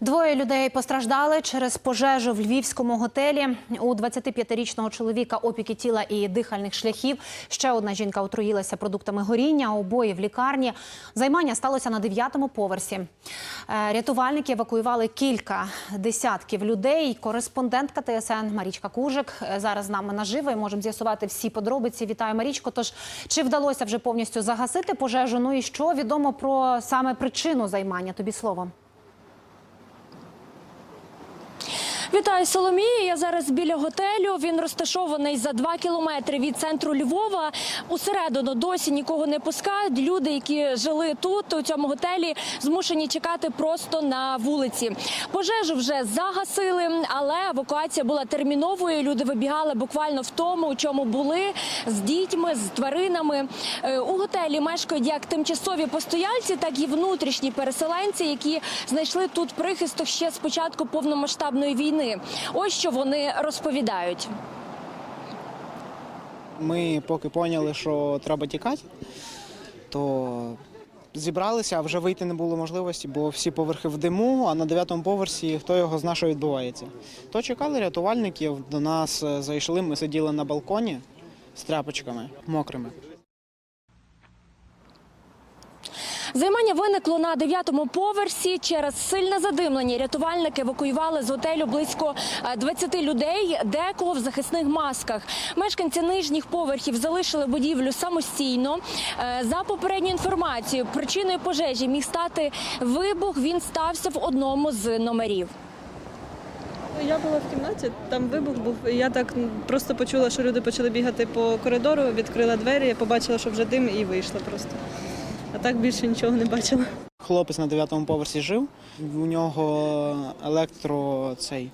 Двоє людей постраждали через пожежу в львівському готелі. У 25-річного чоловіка опіки тіла і дихальних шляхів. Ще одна жінка отруїлася продуктами горіння. Обоє в лікарні. Займання сталося на 9-му поверсі. Е, Рятувальники евакуювали кілька десятків людей. Кореспондентка ТСН Марічка Кужик е, зараз з нами наживо і можемо з'ясувати всі подробиці. Вітаю, Марічко. Тож чи вдалося вже повністю загасити пожежу? Ну і що відомо про саме причину займання? Тобі слово. Вітаю Соломія. Я зараз біля готелю. Він розташований за два кілометри від центру Львова. Усередину досі нікого не пускають. Люди, які жили тут, у цьому готелі, змушені чекати просто на вулиці. Пожежу вже загасили, але евакуація була терміновою. Люди вибігали буквально в тому, у чому були з дітьми, з тваринами. Е, У готелі мешкають як тимчасові постояльці, так і внутрішні переселенці, які знайшли тут прихисток ще з початку повномасштабної війни. Ось що вони розповідають. Ми поки поняли, що треба тікати, то зібралися, а вже вийти не було можливості, бо всі поверхи в диму, а на дев'ятому поверсі хто його знає, що відбувається. То чекали рятувальників, до нас е, зайшли, ми сиділи на балконі з тряпочками мокрими. Займання виникло на дев'ятому поверсі. Через сильне задимлення рятувальники евакуювали з готелю близько е, 20 людей, декого в захисних масках. Мешканці нижніх поверхів залишили будівлю самостійно. Е, За попередньою інформацією, причиною пожежі міг стати вибух. Він стався в одному з номерів. Ну, Я була в кімнаті, там вибух був. Я так просто почула, що люди почали бігати по коридору, відкрила двері, побачила, що вже дим, і вийшла просто. А так більше нічого не бачила. Хлопець на дев'ятому поверсі жив. У нього електро цей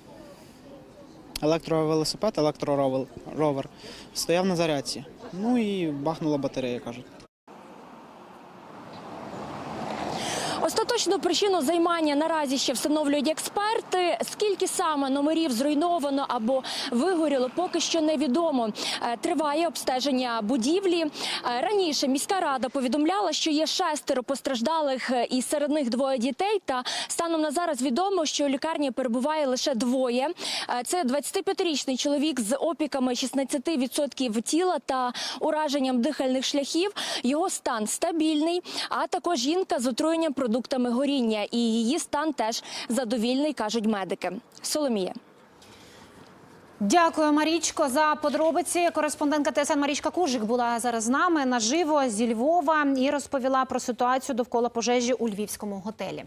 електровелосипед, електроровер стояв на зарядці. Ну і бахнула батарея, кажуть. Остаточну причину займання наразі ще встановлюють експерти. Скільки саме номерів зруйновано або вигоріло, поки що невідомо. Е, Триває обстеження будівлі. Е, Раніше міська рада повідомляла, що є шестеро постраждалих, е, і серед них двоє дітей. Та станом на зараз відомо, що у лікарні перебуває лише двоє. Це 25-річний чоловік з опіками 16% тіла та ураженням дихальних шляхів. Його стан стабільний, а також жінка з отруєнням продуктами горіння. І її стан теж задовільний, кажуть медики. Соломія. Дякую, Марічко, за подробиці. Кореспондентка ТСН Марічка Кужик була зараз з нами наживо зі Львова і розповіла про ситуацію довкола пожежі у львівському готелі.